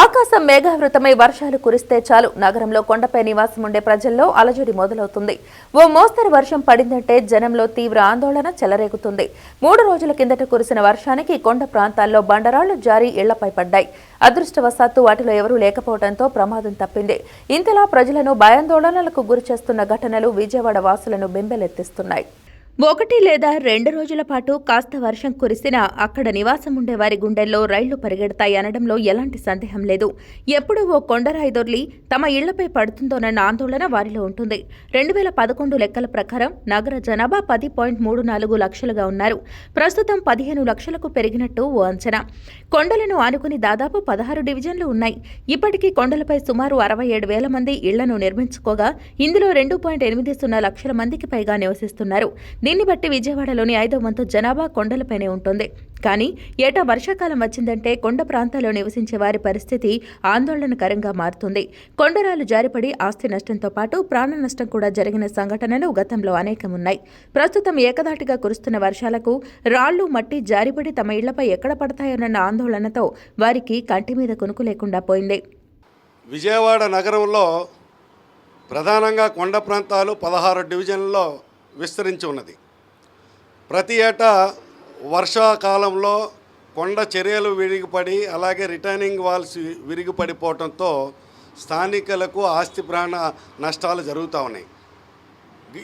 ఆకాశం మేఘావృతమై వర్షాలు కురిస్తే చాలు. నగరంలో కొండపై నివాసం ఉండే ప్రజల్లో అలజడి మొదలవుతుంది. ఓ మోస్తరు వర్షం పడిందంటే జనంలో తీవ్ర ఆందోళన చెలరేగుతుంది. మూడు రోజుల కిందట కురిసిన వర్షానికి కొండ ప్రాంతాల్లో బండరాళ్ళు జారి ఇళ్ళపై పడ్డాయి. అదృష్టవశాత్తు వాటిలో ఎవరూ లేకపోవడంతో ప్రమాదం తప్పింది. ఇంతలా ప్రజలను భయాందోళనలకు గురిచేస్తున్న ఘటనలు విజయవాడ వాసులను బెంబెలెత్తిస్తున్నాయి. ఒకటి లేదా రెండు రోజుల పాటు కాస్త వర్షం కురిసినా అక్కడ నివాసం ఉండే వారి గుండెల్లో రైళ్ళు పరిగెడతాయి అనడంలో ఎలాంటి సందేహం లేదు. ఎప్పుడూ ఓ కొండరాయి దొర్లి తమ ఇళ్ళపై పడుతుందోనన్న ఆందోళన వారిలో ఉంటుంది. రెండు వేల పదకొండు లెక్కల ప్రకారం నగర జనాభా పది పాయింట్ మూడు నాలుగు లక్షలుగా ఉన్నారు. ప్రస్తుతం పదిహేను లక్షలకు పెరిగినట్టు ఓ అంచనా. కొండలను ఆనుకుని దాదాపు పదహారు డివిజన్లు ఉన్నాయి. ఇప్పటికీ కొండలపై సుమారు అరవై ఏడు వేల మంది ఇళ్ళను నిర్మించుకోగా ఇందులో రెండు పాయింట్ ఎనిమిది సున్నా లక్షల మందికి పైగా నివసిస్తున్నారు. దీన్ని బట్టి విజయవాడలోని ఐదో వంతు జనాభా కొండలపైనే ఉంటుంది. కానీ ఏటా వర్షాకాలం వచ్చిందంటే కొండ ప్రాంతాల్లో నివసించే వారి పరిస్థితి ఆందోళనకరంగా మారుతుంది. కొండరాలు జారిపడి ఆస్తి నష్టంతో పాటు ప్రాణ నష్టం కూడా జరిగిన సంఘటనలు గతంలో అనేకం ఉన్నాయి ప్రస్తుతం ఏకదాటిగా కురుస్తున్న వర్షాలకు రాళ్ళు మట్టి జారిపడి తమ ఇళ్ళపై ఎక్కడ పడతాయోనన్న ఆందోళనతో వారికి కంటి మీద కొనుకు లేకుండా పోయింది. విజయవాడ నగరంలో ప్రధానంగా కొండ ప్రాంతాలు పదహారు డివిజన్లలో విస్తరించి ఉన్నది. ప్రతి ఏటా వర్షాకాలంలో కొండ చర్యలు విరిగిపడి అలాగే రిటర్నింగ్ వాల్స్ విరిగిపడిపోవడంతో స్థానికులకు ఆస్తి ప్రాణ నష్టాలు జరుగుతూ ఉన్నాయి.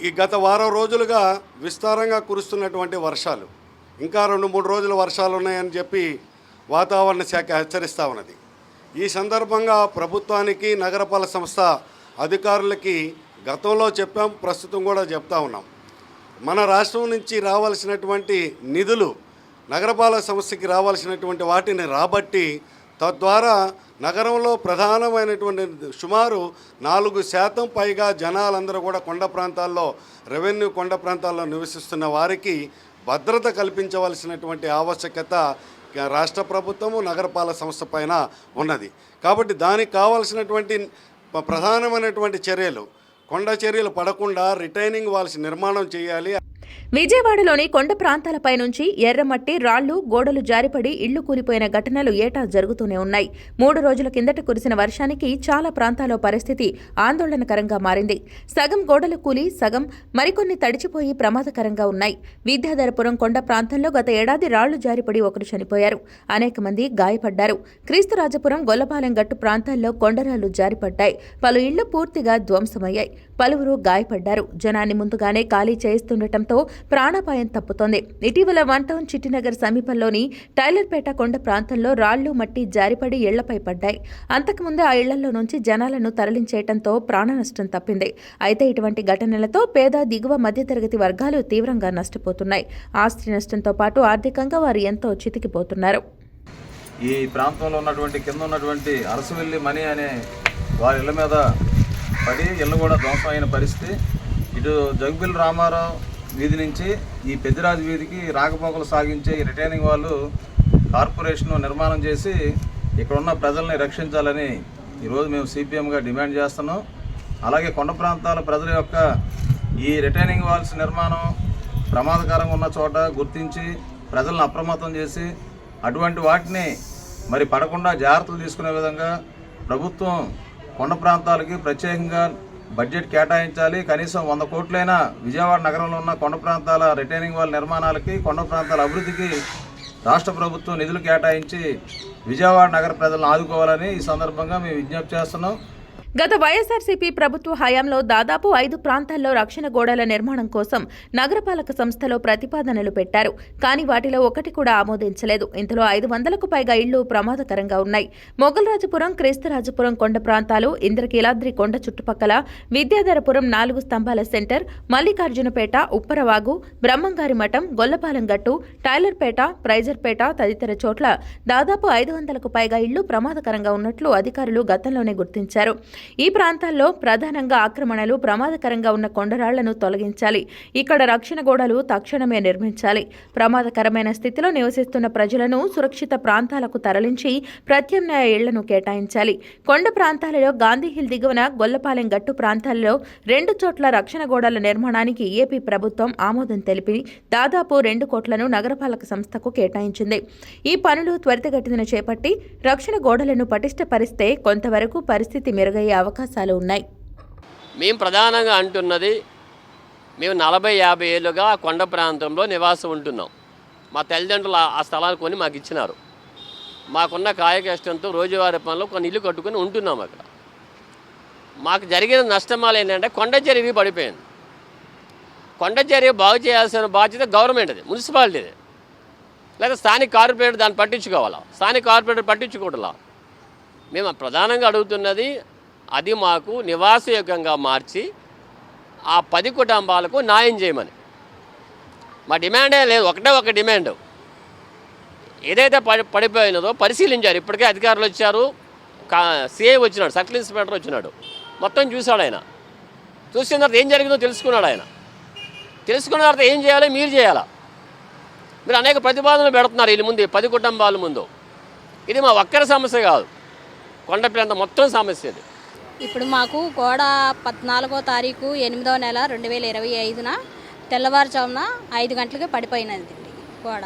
ఈ గత వారం రోజులుగా విస్తారంగా కురుస్తున్నటువంటి వర్షాలు. ఇంకా రెండు మూడు రోజులు వర్షాలు ఉన్నాయని చెప్పి వాతావరణ శాఖ హెచ్చరిస్తూ ఉన్నది. ఈ సందర్భంగా ప్రభుత్వానికి నగరపాలక సంస్థ అధికారులకి గతంలో చెప్పాం ప్రస్తుతం కూడా చెప్తా ఉన్నాం. మన రాష్ట్రం నుంచి రావాల్సినటువంటి నిధులు నగరపాలక సంస్థకి రావాల్సినటువంటి వాటిని రాబట్టి తద్వారా నగరంలో ప్రధానమైనటువంటి సుమారు నాలుగు శాతం పైగా జనాలందరూ కూడా కొండ ప్రాంతాల్లో రెవెన్యూ కొండ ప్రాంతాల్లో నివసిస్తున్న వారికి భద్రత కల్పించవలసినటువంటి ఆవశ్యకత రాష్ట్ర ప్రభుత్వము నగరపాలక సంస్థ పైన ఉన్నది. కాబట్టి దానికి కావాల్సినటువంటి ప్రధానమైనటువంటి చర్యలు కొండ చర్యలు పడకుండా రిటైనింగ్ వాల్స్ నిర్మాణం చేయాలి. విజయవాడలోని కొండ ప్రాంతాలపై నుంచి ఎర్రమట్టి రాళ్ళు గోడలు జారిపడి ఇళ్ళు కూలిపోయిన ఘటనలు ఏటా జరుగుతూనే ఉన్నాయి. మూడు రోజుల కిందట కురిసిన వర్షానికి చాలా ప్రాంతాల్లో పరిస్థితి ఆందోళనకరంగా మారింది. సగం గోడలు కూలి సగం మరికొన్ని తడిచిపోయి ప్రమాదకరంగా ఉన్నాయి. విద్యాధరపురం కొండ ప్రాంతంలో గత ఏడాది రాళ్ళు జారిపడి ఒకరు చనిపోయారు. అనేక మంది గాయపడ్డారు. క్రీస్తురాజపురం గొల్లపాలెం గట్టు ప్రాంతాల్లో కొండరాళ్ళు జారిపడ్డాయి. పలు ఇళ్ళు పూర్తిగా ధ్వంసమయ్యాయి. పలువురు గాయపడ్డారు. జనాన్ని ముందుగానే ఖాళీ చేస్తుండటంతో ప్రాణాపాయం తప్పుతోంది. ఇటీవల వన్ టౌన్ చిట్టినగర్ సమీపంలోని టైలర్పేట కొండ ప్రాంతంలో రాళ్ళు మట్టి జారిపడి ఇళ్ళపై పడ్డాయి. అంతకుముందే ఆ ఇళ్ళలో నుంచి జనాలను తరలించేయటంతో ప్రాణ నష్టం తప్పింది. అయితే ఇటువంటి ఘటనలతో పేద దిగువ మధ్యతరగతి వర్గాలు తీవ్రంగా నష్టపోతున్నాయి. ఆస్తి నష్టంతో పాటు ఆర్థికంగా వారు ఎంతో చితికిపోతున్నారు. ఈ ప్రాంతంలో ఉన్నటువంటి కింద ఉన్నటువంటి అరసవెల్లి మనీ అనే వారి ఇళ్ళ మీద పడి ఇళ్ళు కూడా ధ్వంసం అయిన పరిస్థితి. ఇటు జగ్బిల్ రామారావు వీధి నుంచి ఈ పెద్దిరాజు వీధికి రాకపోకలు సాగించే ఈ రిటైనింగ్ వాళ్ళు కార్పొరేషన్ నిర్మాణం చేసి ఇక్కడ ఉన్న ప్రజల్ని రక్షించాలని ఈరోజు మేము సిపిఎంగా డిమాండ్ చేస్తున్నాం. అలాగే కొండ ప్రాంతాల ప్రజల యొక్క ఈ రిటైనింగ్ వాల్స్ నిర్మాణం ప్రమాదకరంగా ఉన్న చోట గుర్తించి ప్రజలను అప్రమత్తం చేసి అటువంటి వాటిని మరి పడకుండా జాగ్రత్తలు తీసుకునే విధంగా ప్రభుత్వం కొండ ప్రాంతాలకి ప్రత్యేకంగా బడ్జెట్ కేటాయించాలి. కనీసం వంద కోట్లైనా విజయవాడ నగరంలో ఉన్న కొండ ప్రాంతాల రిటైనింగ్ వాల్ నిర్మాణాలకి కొండ ప్రాంతాల అభివృద్ధికి రాష్ట్ర ప్రభుత్వం నిధులు కేటాయించి విజయవాడ నగర ప్రజలను ఆదుకోవాలని ఈ సందర్భంగా మేము విజ్ఞప్తి చేస్తున్నాం. గత వైఎస్ఆర్సీపీ ప్రభుత్వ హయాంలో దాదాపు ఐదు ప్రాంతాల్లో రక్షణ గోడల నిర్మాణం కోసం నగరపాలక సంస్థలో ప్రతిపాదనలు పెట్టారు. కానీ వాటిలో ఒకటి కూడా ఆమోదించలేదు. ఇందులో ఐదు వందలకు పైగా ఇళ్ళు ప్రమాదకరంగా ఉన్నాయి. మొగల్రాజపురం క్రీస్తురాజపురం కొండ ప్రాంతాలు ఇంద్రకీలాద్రి కొండ చుట్టుపక్కల విద్యాధరపురం నాలుగు స్తంభాల సెంటర్ మల్లికార్జునపేట ఉప్పరవాగు బ్రహ్మంగారి మఠం గొల్లపాలెం గట్టు టైలర్పేట ప్రైజర్పేట తదితర చోట్ల దాదాపు ఐదు వందలకు పైగా ఇళ్ళు ప్రమాదకరంగా ఉన్నట్లు అధికారులు గతంలోనే గుర్తించారు. ఈ ప్రాంతాల్లో ప్రధానంగా ఆక్రమణలు ప్రమాదకరంగా ఉన్న కొండరాళ్ళను తొలగించాలి. ఇక్కడ రక్షణ గోడలు తక్షణమే నిర్మించాలి. ప్రమాదకరమైన స్థితిలో నివసిస్తున్న ప్రజలను సురక్షిత ప్రాంతాలకు తరలించి ప్రత్యామ్నాయ ఇళ్ళను కేటాయించాలి. కొండ ప్రాంతాలలో గాంధీ హిల్ దిగువన గొల్లపాలెం గట్టు ప్రాంతాల్లో రెండు చోట్ల రక్షణ గోడల నిర్మాణానికి ఏపీ ప్రభుత్వం ఆమోదం తెలిపి దాదాపు రెండు కోట్లను నగరపాలక సంస్థకు కేటాయించింది. ఈ పనులు త్వరితగతిన చేపట్టి రక్షణ గోడలను పటిష్టపరిస్తే కొంతవరకు పరిస్థితి మెరుగయ్యే అవకాశాలు ఉన్నాయి. మేము ప్రధానంగా అంటున్నది మేము నలభై యాభై ఏళ్ళుగా కొండ ప్రాంతంలో నివాసం ఉంటున్నాం. మా తల్లిదండ్రులు ఆ- స్థలాలు కొని మాకు ఇచ్చినారు. మాకున్న కాయ కష్టంతో రోజువారీ పనులు కొన్ని ఇల్లు కట్టుకొని ఉంటున్నాం అక్కడ. మాకు జరిగిన నష్టమాలు ఏంటంటే కొండ చర్య పడిపోయింది. కొండ చర్య బాగు చేయాల్సిన బాధ్యత గవర్నమెంట్ అది మున్సిపాలిటీది. లేదా స్థానిక కార్పొరేటర్ దాన్ని పట్టించుకోవాలా? స్థానిక కార్పొరేటర్ పట్టించుకోవట్లా? మేము ప్రధానంగా అడుగుతున్నది అది మాకు నివాసయోగ్యంగా మార్చి ఆ పది కుటుంబాలకు న్యాయం చేయమని. మా డిమాండే లేదు ఒకటే ఒక డిమాండ్. ఏదైతే పడి పడిపోయినదో పరిశీలించారు. ఇప్పటికే అధికారులు వచ్చారు కా సిఐ వచ్చినాడు సర్కిల్ ఇన్స్పెక్టర్ వచ్చినాడు. మొత్తం చూశాడు ఆయన. చూసిన తర్వాత ఏం జరిగిందో తెలుసుకున్నాడు ఆయన. తెలుసుకున్న తర్వాత ఏం చేయాలో మీరు చేయాలా? మీరు అనేక ప్రతిపాదనలు పెడుతున్నారు వీళ్ళ ముందు పది కుటుంబాల ముందు. ఇది మా ఒక్కరి సమస్య కాదు. కొండ ప్రాంతం మొత్తం సమస్య ఇది. ఇప్పుడు మాకు గోడ పద్నాలుగో తారీఖు ఎనిమిదో నెల రెండు వేల ఇరవై ఐదున తెల్లవారుజామున ఐదు గంటలకి పడిపోయినది గోడ.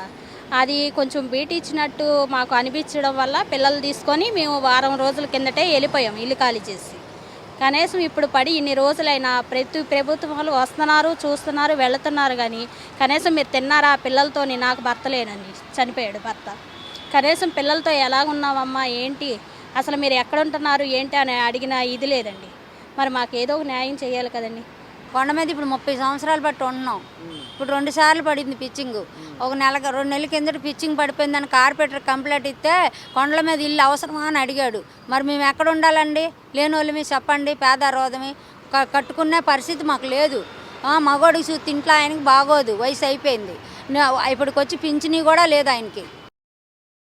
అది కొంచెం బీట్ ఇచ్చినట్టు మాకు అనిపించడం వల్ల పిల్లలు తీసుకొని మేము వారం రోజుల కిందటే వెళ్ళిపోయాం ఇల్లు ఖాళీ చేసి. కనీసం ఇప్పుడు పడి ఇన్ని రోజులైనా ప్రతి ప్రభుత్వాలు వస్తున్నారు చూస్తున్నారు వెళుతున్నారు కానీ కనీసం మీరు తిన్నారా పిల్లలతోని నాకు భర్త లేనని చనిపోయాడు భర్త. కనీసం పిల్లలతో ఎలాగున్నావమ్మా ఏంటి? అసలు మీరు ఎక్కడ ఉంటున్నారు ఏంటి అని అడిగిన ఇది లేదండి. మరి మాకు ఏదో ఒక న్యాయం చేయాలి కదండి. కొండ మీద ఇప్పుడు ముప్పై సంవత్సరాలు బట్టి ఉన్నాం. ఇప్పుడు రెండు సార్లు పడింది పిచ్చింగ్ ఒక నెల రెండు నెలల కిందట పిచ్చింగ్ పడిపోయిందని కార్పెటర్ కంప్లైంట్ ఇస్తే కొండల మీద ఇల్లు అవసరమా అని అడిగాడు. మరి మేము ఎక్కడ ఉండాలండి? లేని వాళ్ళు మీరు చెప్పండి పేద కట్టుకునే పరిస్థితి మాకు లేదు. మగోడికి చూస్తే ఇంట్లో ఆయనకి బాగోదు వయసు అయిపోయింది. ఇప్పటికొచ్చి పింఛనీ కూడా లేదు ఆయనకి.